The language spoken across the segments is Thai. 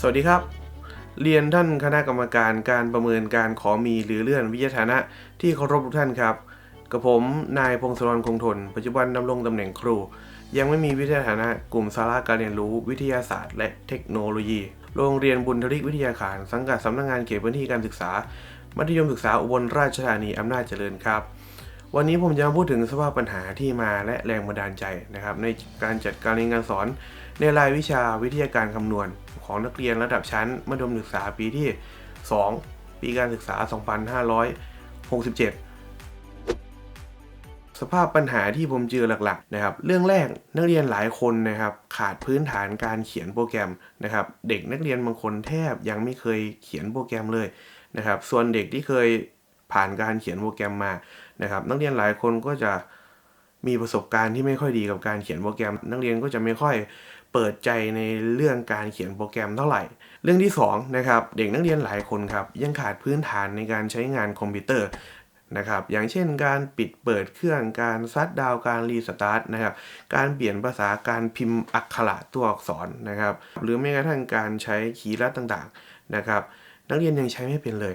สวัสดีครับ เรียนท่านคณะกรรมการการประเมินการขอมีหรือเลื่อนวิทยฐานะที่เคารพทุกท่านครับ กับผมนายพงศธรคงทน ปัจจุบันดำรงตำแหน่งครู ยังไม่มีวิทยาฐานะกลุ่มสาระการเรียนรู้วิทยาศาสตร์ และเทคโนโลยี โรงเรียนบุญทริกวิทยาคาร สังกัดสำนักงานเขตพื้นที่การศึกษา มัธยมศึกษาอุบลราชธานีอำนาจเจริญครับ วันนี้ผมจะมาพูดถึงสภาพปัญหาที่มาและแรงบันดาลใจนะครับ ในการจัดการเรียนการสอน ในรายวิชาวิทยาการคำนวณ ของนักเรียนระดับชั้นมัธยมศึกษาปีที่ 2 ปีการศึกษา 2567 สภาพปัญหาที่ผมเจอหลักๆ นะครับ เรื่องแรกนักเรียนหลายคนนะครับ ขาดพื้นฐานการเขียนโปรแกรมนะครับ เด็กนักเรียนบางคนแทบยังไม่เคยเขียนโปรแกรมเลยนะครับ ส่วนเด็กที่เคย ผ่านการเขียนโปรแกรมมานะครับ นักเรียนหลายคนก็จะมีประสบการณ์ที่ไม่ค่อยดีกับการเขียนโปรแกรม นักเรียนก็จะไม่ค่อยเปิดใจในเรื่องการเขียนโปรแกรมเท่าไหร่ เรื่องที่สองนะครับเด็กนักเรียนหลายคนครับยังขาดพื้นฐานในการใช้งานคอมพิวเตอร์นะครับอย่างเช่นการปิดเปิดเครื่องการซัดดาวการรีสตาร์ทนะครับการเปลี่ยนภาษาการพิมพ์อักขระตัวอักษรนะครับ หรือแม้กระทั่งการใช้คีย์ลัดต่างๆนะครับ นักเรียนยังใช้ไม่เป็นเลย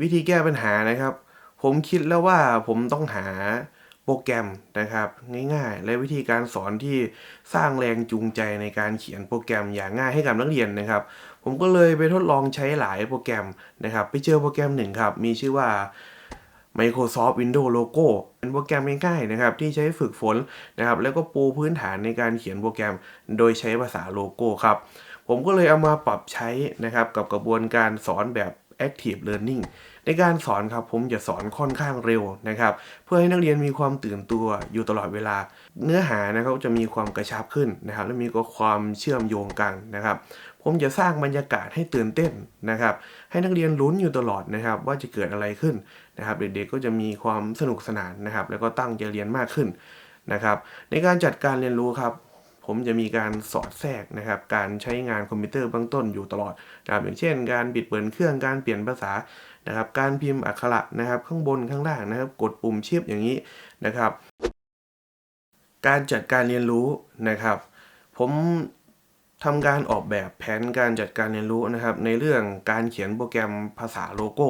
วิธีแก้ปัญหานะครับ ผมคิดแล้วว่าผมต้องหาโปรแกรมนะครับ ง่ายๆ และวิธีการสอนที่สร้างแรงจูงใจในการเขียนโปรแกรมอย่างง่ายให้กับนักเรียนนะครับ ผมก็เลยไปทดลองใช้หลายโปรแกรมนะครับ ไปเจอโปรแกรมหนึ่งครับ มีชื่อว่า Microsoft Windows Logo เป็นโปรแกรมง่ายๆนะครับ ที่ใช้ฝึกฝนนะครับ แล้วก็ปูพื้นฐานในการเขียนโปรแกรม โดยใช้ภาษาโลโก้ครับ ผมก็เลยเอามาปรับใช้นะครับกับกระบวนการสอนแบบ Active Learning ในการสอนครับผมจะสอนค่อนข้างเร็วนะครับ เพื่อให้นักเรียนมีความตื่นตัวอยู่ตลอดเวลา เนื้อหานะครับจะมีความกระชับขึ้นนะครับ และมีความเชื่อมโยงกันนะครับ ผมจะสร้างบรรยากาศให้ตื่นเต้นนะครับ ให้นักเรียนลุ้นอยู่ตลอดนะครับ ว่าจะเกิดอะไรขึ้นนะครับ เด็กๆก็จะมีความสนุกสนานนะครับ แล้วก็ตั้งใจเรียนมากขึ้นนะครับ ในการจัดการเรียนรู้ครับ ผมจะมีการสอดแทรกนะครับ การใช้งานคอมพิวเตอร์เบื้องต้นอยู่ตลอดนะครับอย่างเช่น การปิดเปิดเครื่องการเปลี่ยนภาษานะครับ การพิมพ์อักขระนะครับ ข้างบนข้างล่างนะครับ กดปุ่มชิปอย่างนี้นะครับ การจัดการเรียนรู้นะครับ ผมทำการออกแบบแผนการจัดการเรียนรู้นะครับ ในเรื่องการเขียนโปรแกรมภาษาโลโก้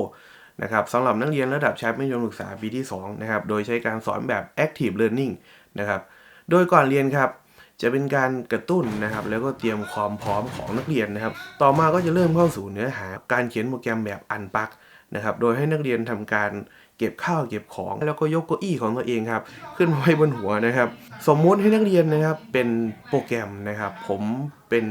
นะครับสำหรับนักเรียนระดับชั้นมัธยมศึกษาปีที่2นะครับ โดยใช้การสอนแบบ active learning นะครับ โดยก่อนเรียนครับ จะเป็นการกระตุ้นนะครับ แล้วก็เตรียมความพร้อมของนักเรียนนะครับ ต่อมาก็จะเริ่มเข้าสู่เนื้อหา การเขียนโปรแกรมแบบอันปักนะครับ โดยให้นักเรียนทำการเก็บข้าวเก็บของ แล้วก็ยกเก้าอี้ของตัวเองครับ ขึ้นมาไว้บนหัวนะครับ สมมุติให้นักเรียนนะครับเป็นโปรแกรมนะครับ ผมเป็น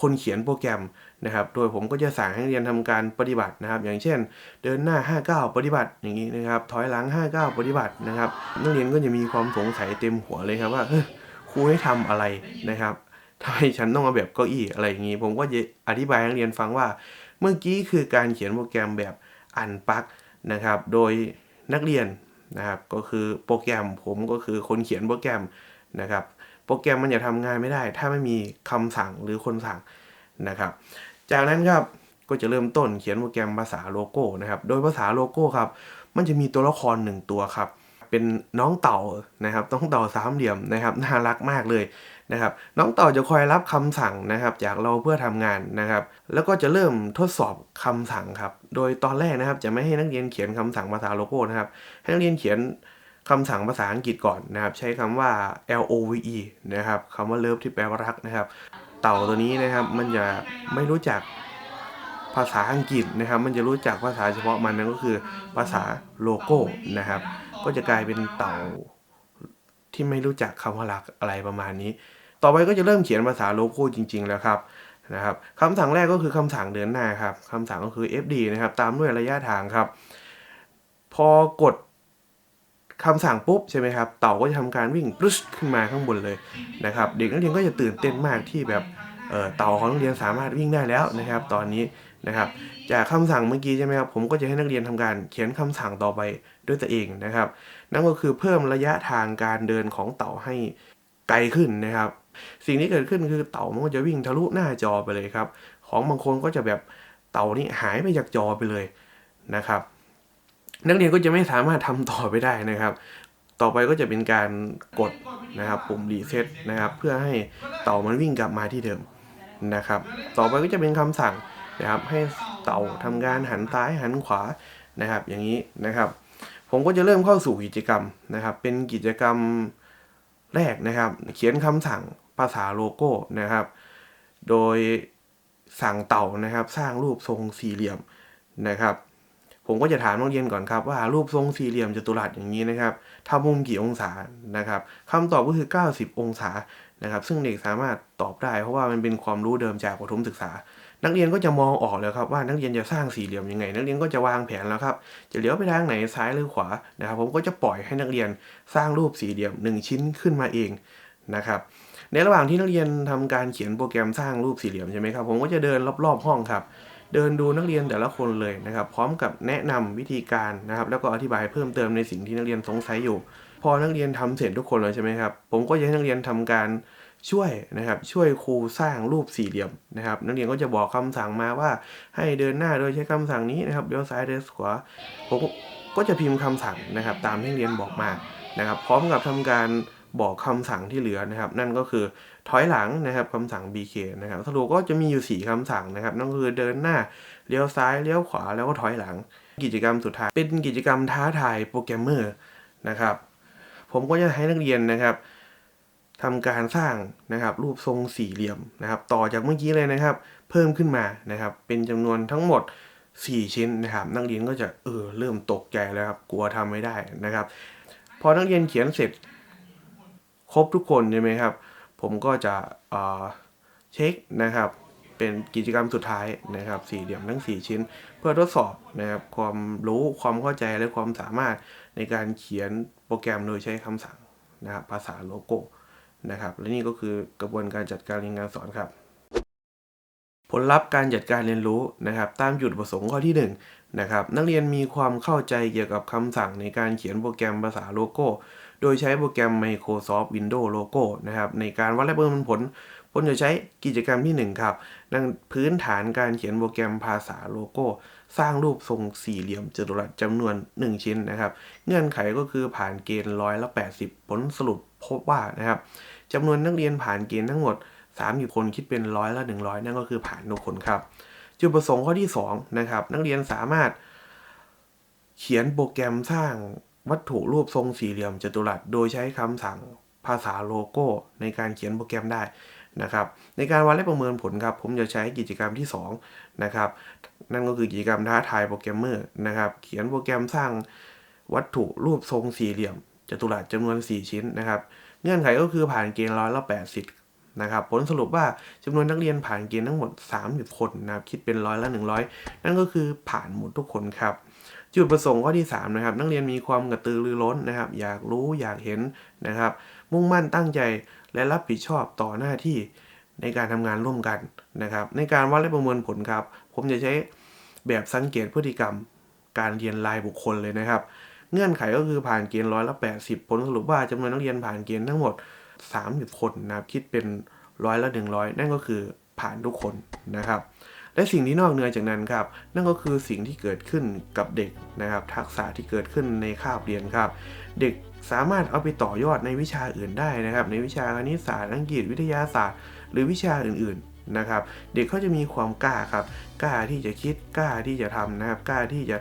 คนเขียนโปรแกรมนะครับ โดยผมก็จะสั่งให้นักเรียนทำการปฏิบัตินะครับ อย่างเช่น เดินหน้า 59 ปฏิบัติอย่างนี้นะครับ ถอยหลัง 59 ปฏิบัตินะครับ นักเรียนก็จะมีความสงสัยเต็มหัวเลยครับว่า ครูให้ทำอะไรนะครับทำไมฉันต้องมาแบบเก้าอี้อะไรอย่างนี้ผมก็จะอธิบายให้นักเรียนฟังว่า เมื่อกี้คือการเขียนโปรแกรมแบบอันปักนะครับ โดยนักเรียนนะครับก็คือโปรแกรมผมก็คือคนเขียนโปรแกรมนะครับ โปรแกรมมันจะทำงานไม่ได้ ถ้าไม่มีคำสั่งหรือคนสั่งนะครับ จากนั้นครับก็จะเริ่มต้นเขียนโปรแกรมภาษาโลโก้นะครับ โดยภาษาโลโก้ครับ มันจะมีตัวละครหนึ่งตัวครับ เป็นน้องเต่านะครับน้องเต่าสามเหลี่ยมนะครับน่ารักมากเลยนะครับ น้องเต่าจะคอยรับคำสั่งนะครับ จากเราเพื่อทำงานนะครับ แล้วก็จะเริ่มทดสอบคำสั่งครับ โดยตอนแรกนะครับจะไม่ให้นักเรียนเขียนคำสั่งภาษาโลโก้นะครับ ให้นักเรียนเขียนคำสั่งภาษาอังกฤษก่อนนะครับ ใช้คำว่า L O V E นะครับคำว่า love ที่แปลว่ารักนะครับ เต่าตัวนี้นะครับมันจะไม่รู้จักภาษาอังกฤษนะครับ มันจะรู้จักภาษาเฉพาะมันนั่นก็คือภาษาโลโก้นะครับ ก็จะกลายเป็นเต่าที่ไม่รู้จักคำว่ารักอะไรประมาณนี้ ต่อไปก็จะเริ่มเขียนภาษาโลโก้จริง ๆ แล้วครับนะครับคำสั่งแรกก็คือคำสั่งเดินหน้าครับคำสั่งก็คือ FD นะครับ ตามด้วยระยะทางครับ พอกดคำสั่งปุ๊บใช่ไหมครับ เต่าก็จะทำการวิ่งปรึชขึ้นมาข้างบนเลยนะครับ เด็กนักเรียนก็จะตื่นเต้นมากที่แบบเอ่อเต่าของนักเรียนสามารถวิ่งได้แล้วนะครับ ตอนนี้ นะครับ จากคำสั่งเมื่อกี้ใช่ไหมครับ ผมก็จะให้นักเรียนทำการเขียนคำสั่งต่อไปด้วยตัวเองนะครับ นั่นก็คือเพิ่มระยะทางการเดินของเต่าให้ไกลขึ้นนะครับ สิ่งที่เกิดขึ้นคือเต่ามันก็จะวิ่งทะลุหน้าจอไปเลยครับ ของบางคนก็จะแบบเต่านี่หายไปจากจอไปเลยนะครับ นักเรียนก็จะไม่สามารถทำต่อไปได้นะครับ ต่อไปก็จะเป็นการกดนะครับปุ่มรีเซ็ตนะครับ เพื่อให้เต่ามันวิ่งกลับมาที่เดิมนะครับ ต่อไปก็จะเป็นคำสั่ง นะครับให้เต่าทำการหันซ้ายหันขวานะครับ อย่างนี้นะครับ ผมก็จะเริ่มเข้าสู่กิจกรรมนะครับ เป็นกิจกรรมแรกนะครับ เขียนคำสั่งภาษาโลโก้นะครับ โดยสั่งเต่านะครับ สร้างรูปทรงสี่เหลี่ยมนะครับ ผมก็จะถามนักเรียนก่อนครับ ว่ารูปทรงสี่เหลี่ยมจัตุรัสอย่างนี้นะครับทำมุมกี่องศานะครับคำตอบก็คือ 90 องศานะครับ ซึ่งเด็กสามารถตอบได้ เพราะว่ามันเป็นความรู้เดิมจากประถมศึกษา นักเรียนก็จะมองออกแล้วครับว่านักเรียนจะสร้างสี่เหลี่ยมยังไง นักเรียนก็จะวางแผนแล้วครับจะเลี้ยวไปทางไหนซ้ายหรือขวานะครับ ผมก็จะปล่อยให้นักเรียนสร้างรูปสี่เหลี่ยมหนึ่งชิ้นขึ้นมาเองนะครับในระหว่างที่นักเรียนทำการเขียนโปรแกรมสร้างรูปสี่เหลี่ยมใช่ไหมครับผมก็จะเดินรอบๆห้องครับ เดินดูนักเรียนแต่ละคนเลยนะครับ พร้อมกับแนะนำวิธีการนะครับ แล้วก็อธิบายเพิ่มเติมในสิ่งที่นักเรียนสงสัยอยู่ พอนักเรียนทำเสร็จทุกคนแล้วใช่ไหมครับผมก็จะให้นักเรียนทำการ ช่วยนะครับช่วยครูสร้างรูปสี่เหลี่ยมนะครับ นักเรียนก็จะบอกคำสั่งมาว่า ให้เดินหน้าโดยใช้คำสั่งนี้นะครับเลี้ยวซ้ายเลี้ยวขวาผมก็จะพิมพ์คำสั่งนะครับ ตามที่นักเรียนบอกมานะครับ พร้อมกับทำการบอกคำสั่งที่เหลือนะครับ นั่นก็คือถอยหลังนะครับคำสั่ง BK นะครับสรุปก็จะมีอยู่ 4คำสั่งนะครับนั่นก็คือเดินหน้าเลี้ยวซ้ายเลี้ยวขวาแล้วก็ถอยหลัง กิจกรรมสุดท้ายเป็นกิจกรรมท้าทายโปรแกรมเมอร์นะครับ ผมก็จะให้นักเรียนนะครับ ทำการสร้างนะครับรูปทรงสี่เหลี่ยมนะครับ ต่อจากเมื่อกี้เลยนะครับ เพิ่มขึ้นมานะครับ เป็นจำนวนทั้งหมด 4 ชิ้นนะครับ นักเรียนก็จะเออเริ่มตกใจแล้วครับกลัวทำไม่ได้นะครับ พอนักเรียนเขียนเสร็จ ครบทุกคนใช่ไหมครับ ผมก็จะเออเช็คนะครับ เป็นกิจกรรมสุดท้ายนะครับสี่เหลี่ยมทั้ง 4 ชิ้น เพื่อทดสอบนะครับความรู้ความเข้าใจและความสามารถในการเขียนโปรแกรมโดยใช้คำสั่งนะครับภาษาโลโก้ นะครับ และนี่ก็คือกระบวนการจัดการเรียนการสอนครับ ผลลัพธ์การจัดการเรียนรู้นะครับ ตามจุดประสงค์ข้อที่1นะครับนักเรียนมีความเข้าใจเกี่ยวกับคำสั่งในการเขียนโปรแกรมภาษาโลโก้ โดยใช้โปรแกรม Microsoft Windows Logo นะครับในการวัดและประเมินผลผลจะใช้กิจกรรมที่ 1 ครับนั่นพื้นฐานการเขียนโปรแกรมภาษาโลโก้ สร้างรูปทรงสี่เหลี่ยมจัตุรัสจำนวน 1 ชิ้นนะครับ เงื่อนไขก็คือผ่านเกณฑ์ร้อยละ80 ผลสรุปพบว่านะครับ จำนวนนักเรียนผ่านเกณฑ์ทั้งหมด30คนคิดเป็นร้อยละ 100 นั่นก็คือผ่านทุกคนครับ จุดประสงค์ข้อที่2นะครับนักเรียนสามารถ เขียนโปรแกรมสร้างวัตถุรูปทรงสี่เหลี่ยมจัตุรัส โดยใช้คำสั่งภาษาโลโก้ ในการเขียนโปรแกรมได้นะครับ ในการวัดและประเมินผลครับ ผมจะใช้กิจกรรมที่2นะครับนั่นก็คือกิจกรรมท้าทายโปรแกรมเมอร์นะครับ เขียนโปรแกรมสร้างวัตถุรูปทรงสี่เหลี่ยม จตุรัสจำนวน 4 ชิ้นนะครับ เงื่อนไขก็คือผ่านเกณฑ์ร้อยละ80นะครับ ผลสรุปว่าจำนวนนักเรียนผ่านเกณฑ์ทั้งหมด 30 คนนะครับ คิดเป็นร้อยละ 100 นั่นก็คือผ่านหมดทุกคนครับ จุดประสงค์ข้อที่3นะครับ นักเรียนมีความกระตือรือร้นนะครับ อยากรู้อยากเห็นนะครับ มุ่งมั่นตั้งใจและรับผิดชอบต่อหน้าที่ในการทำงานร่วมกันนะครับ ในการวัดและประเมินผลครับ ผมจะใช้แบบสังเกตพฤติกรรม การเรียนรายบุคคลเลยนะครับ เงื่อนไขก็คือผ่านเกณฑ์ร้อยละ80ผลสรุปว่าจำนวนนักเรียนผ่านเกณฑ์ทั้งหมด 30 คนนะครับคิดเป็นร้อยละ100นั่นก็คือผ่านทุกคนนะครับ และสิ่งที่นอกเหนือจากนั้นครับนั่นก็คือสิ่งที่เกิดขึ้นกับเด็กนะครับ ทักษะที่เกิดขึ้นในคาบเรียนครับ เด็กสามารถเอาไปต่อยอดในวิชาอื่นได้นะครับ ในวิชาคณิตศาสตร์อังกฤษวิทยาศาสตร์ หรือวิชาอื่นๆนะครับ เด็กเขาจะมีความกล้าครับ กล้าที่จะคิดกล้าที่จะทำนะครับ กล้าที่จะ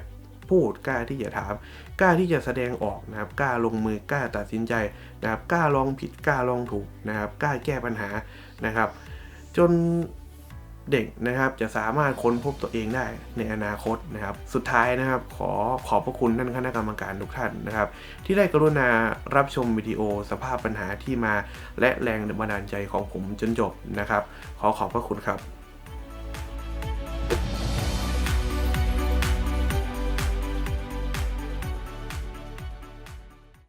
พูดกล้าที่จะถาม กล้าที่จะแสดงออกนะครับ กล้าลงมือกล้าตัดสินใจนะครับ กล้าลองผิดกล้าลองถูกนะครับ กล้าแก้ปัญหานะครับ จนเด็กนะครับจะสามารถค้นพบตัวเองได้ในอนาคตนะครับ สุดท้ายนะครับ ขอขอบพระคุณท่านคณะกรรมการทุกท่านนะครับ ที่ได้กรุณารับชมวิดีโอสภาพปัญหาที่มา และแรงบันดาลใจของผมจนจบนะครับ ขอขอบพระคุณครับ